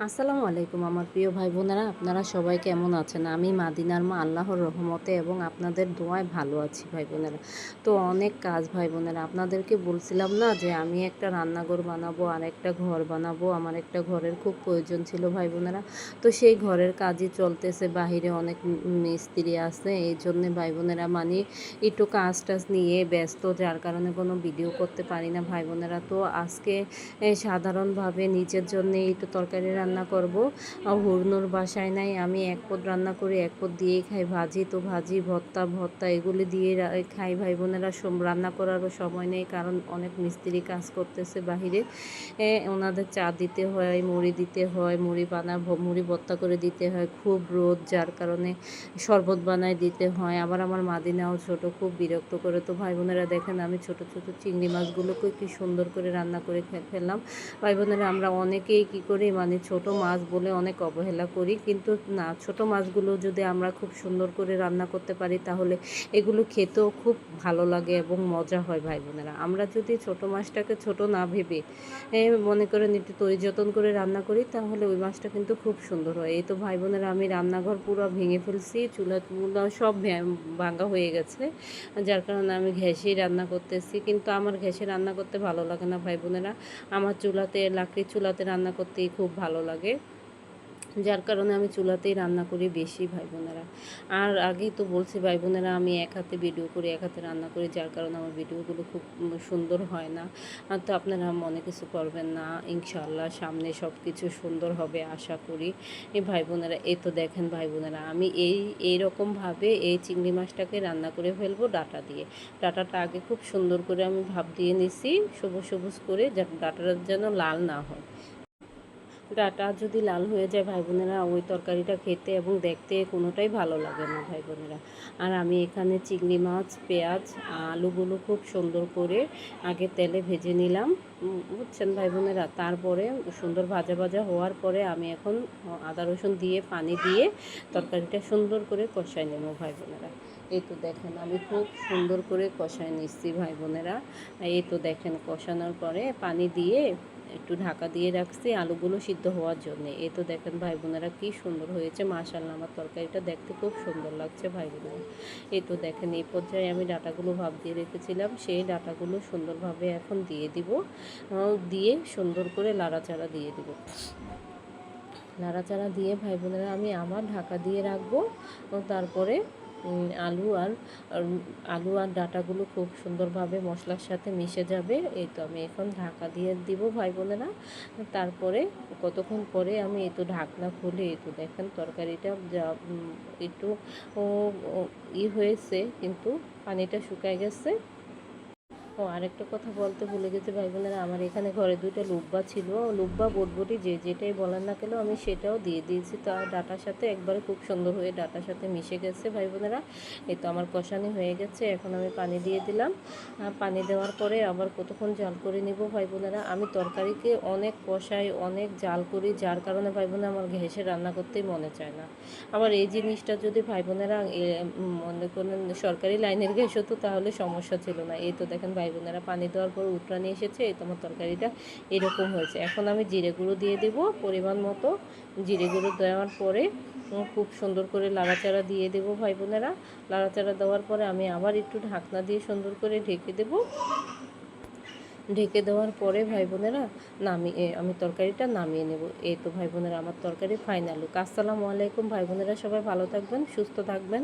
আসসালামু আলাইকুম আমার প্রিয় ভাই বোনেরা, আপনারা সবাই কেমন আছেন? আমি মাদিনার মা আল্লাহর রহমতে এবং আপনাদের দোয়ায় ভালো আছি ভাই বোনেরা। তো অনেক কাজ ভাই বোনেরা, আপনাদেরকে বলছিলাম না যে আমি একটা রান্নাঘর বানাবো, আর একটা ঘর বানাবো? আমার একটা ঘরের খুব প্রয়োজন ছিল ভাই বোনেরা। তো সেই ঘরের কাজই চলতেছে, বাহিরে অনেক মিস্ত্রি আছে। এই জন্যে ভাই বোনেরা মানে একটু কাজ টাজ নিয়ে ব্যস্ত, যার কারণে কোনো ভিডিও করতে পারি না ভাই বোনেরা। তো আজকে সাধারণভাবে নিজের জন্য একটু তরকারি রান্না করব। হুড়নুর বাসায় নাই, আমি এক পদ রান্না করি, এক পদ দিয়েই খাই ভাজি তো ভাজি, ভর্তা ভর্তা, এগুলি দিয়ে খাই। ভাই বোনেরা রান্না করারও সময় নেই, কারণ অনেক মিস্ত্রি কাজ করতেছে বাহিরে। ওনাদের চা দিতে হয়, মুড়ি দিতে হয়, মুড়ি বানা মুড়ি ভর্তা করে দিতে হয়, খুব রোদ, যার কারণে শরবত বানায় দিতে হয়। আবার আমার মাদিনাও ছোট, খুব বিরক্ত করে। তো ভাই বোনেরা দেখেন, আমি ছোট ছোট চিংড়ি মাছগুলোকে কি সুন্দর করে রান্না করে ফেললাম। ভাই বোনেরা আমরা অনেকেই কি করি মানে ছোট মাছ বলে অনেক অবহেলা করি। কিন্তু না, ছোট মাছগুলো যদি আমরা খুব সুন্দর করে রান্না করতে পারি, তাহলে এগুলো খেতেও খুব ভালো লাগে এবং মজা হয় ভাই বোনেরা। আমরা যদি ছোট মাছটাকে ছোট না ভেবে মনে করেন একটু তরি যতন করে রান্না করি, তাহলে ওই মাছটা কিন্তু খুব সুন্দর হয়। এই তো ভাই বোনেরা, আমি রান্নাঘর পুরো ভেঙে ফেলছি, চুলা টুলা সব ভাঙা হয়ে গেছে। যার কারণে আমি ঘ্যাসেই রান্না করতেছি। কিন্তু আমার ঘ্যাসে রান্না করতে ভালো লাগে না ভাই বোনেরা। আমার চুলাতে, লাকড়ির চুলাতে রান্না করতেই খুব ভালো লাগে। যার কারণে আমি চুলাতেই রান্না করি বেশি ভাই বোনেরা। আর আগেই তো বলছি ভাই বোনেরা, আমি এক হাতে ভিডিও করি, এক হাতে রান্না করি, যার কারণে আমার ভিডিওগুলো খুব সুন্দর হয় না। তো আপনারা মনে কিছু করবেন না ইনশাল্লাহ সামনে সব কিছু সুন্দর হবে আশা করি। এই ভাই বোনেরা এই তো দেখেন ভাই বোনেরা, আমি এই এই এইরকমভাবে এই চিংড়ি মাছটাকে রান্না করে ফেলব ডাটা দিয়ে। ডাটাটা আগে খুব সুন্দর করে আমি ভাব দিয়ে নিছি, সবুজ সবুজ করে ডাটাটা যেন লাল না হয়। ডাটা যদি লাল হয়ে যায় ভাই বোনেরা, ওই তরকারিটা খেতে এবং দেখতে কোনোটাই ভালো লাগে না ভাই বোনেরা। আর আমি এখানে চিংড়ি মাছ, পেঁয়াজ, আলুগুলো খুব সুন্দর করে আগে তেলে ভেজে নিলাম। বুঝছেন ভাই বোনেরা? তারপরে সুন্দর ভাজা ভাজা হওয়ার পরে আমি এখন আদা রসুন দিয়ে, পানি দিয়ে তরকারিটা সুন্দর করে কষাই নেব ভাই বোনেরা। এই তো দেখেন আমি খুব সুন্দর করে কষায় নিচ্ছি ভাই বোনেরা। এই তো দেখেন কষানোর পরে পানি দিয়ে একটু ঢাকা দিয়ে রাখছি আলুগুলো সিদ্ধ হওয়ার জন্য। এ তো দেখেন ভাই বোনেরা কী সুন্দর হয়েছে মাশাল্লাহ আমার তরকারিটা দেখতে খুব সুন্দর লাগছে ভাই বোনেরা। এ তো দেখেন এই পর্যায়ে আমি ডাটাগুলো ভাব দিয়ে রেখেছিলাম, সেই ডাটাগুলো সুন্দরভাবে এখন দিয়ে দিব দিয়ে সুন্দর করে লাড়াচাড়া দিয়ে দিব। নাড়াচাড়া দিয়ে ভাই বোনেরা আমি আবার ঢাকা দিয়ে রাখব, তারপরে আলু আর আলু আর ডাটাগুলো খুব সুন্দরভাবে মশলার সাথে মিশে যাবে। এই তো আমি এখন ঢাকা দিয়ে দিব ভাই বোনেরা। তারপরে কতক্ষণ পরে আমি এই তো ঢাকনা খুলে, এই তো দেখেন তরকারিটা যা একটু ই হয়েছে, কিন্তু পানিটা শুকায় গেছে। ও, আরেকটা কথা বলতে ভুলে গেছি, ভাই বোনেরা, আমার এখানে ঘরে দুইটা লুব্বা ছিল। লুব্বা, বটবটি, যে যেটাই বলেন না কেন, আমি সেটাও দিয়ে দিয়েছি। তো ডাটার সাথে একবারে খুব সুন্দর হয়ে ডাটার সাথে মিশে গেছে, ভাই বোনেরা। এই তো আমার কষানি হয়ে গেছে, এখন আমি পানি দিয়ে দিলাম। পানি দেওয়ার পরে আবার কতক্ষণ জাল করে নিব, ভাই বোনেরা? আমি তরকারিকে অনেক কষাই, অনেক জাল করি, যার কারণে, ভাই বোনেরা, আমার ঘেসে রান্না করতেই মনে চায় না। আবার এই জিনিসটা যদি, ভাই বোনেরা মনে করেন সরকারি লাইনের গ্যাস হতো তাহলে সমস্যা ছিল না। এই তো দেখেন ভাই বোনেরা পানি দেওয়ার পর উতরানি এসেছে তোমার তরকারিটা এরকম হয়েছে। এখন আমি জিরে গুঁড়ো দিয়ে দেব পরিমাণ মতো। জিরে গুঁড়ো দেওয়ার পরে খুব সুন্দর করে লাড়াচাড়া দিয়ে দেব ভাই বোনেরা লাড়াচাড়া দেওয়ার পরে আমি আবার একটু ঢাকনা দিয়ে সুন্দর করে ঢেকে দেব। ঢেকে দেওয়ার পরে ভাই বোনেরা নামিয়ে আমি তরকারিটা নামিয়ে নেব। এই তো ভাই বোনেরা আমার তরকারি ফাইনাল আসসালামু আলাইকুম ভাই বোনেরা সবাই ভালো থাকবেন, সুস্থ থাকবেন।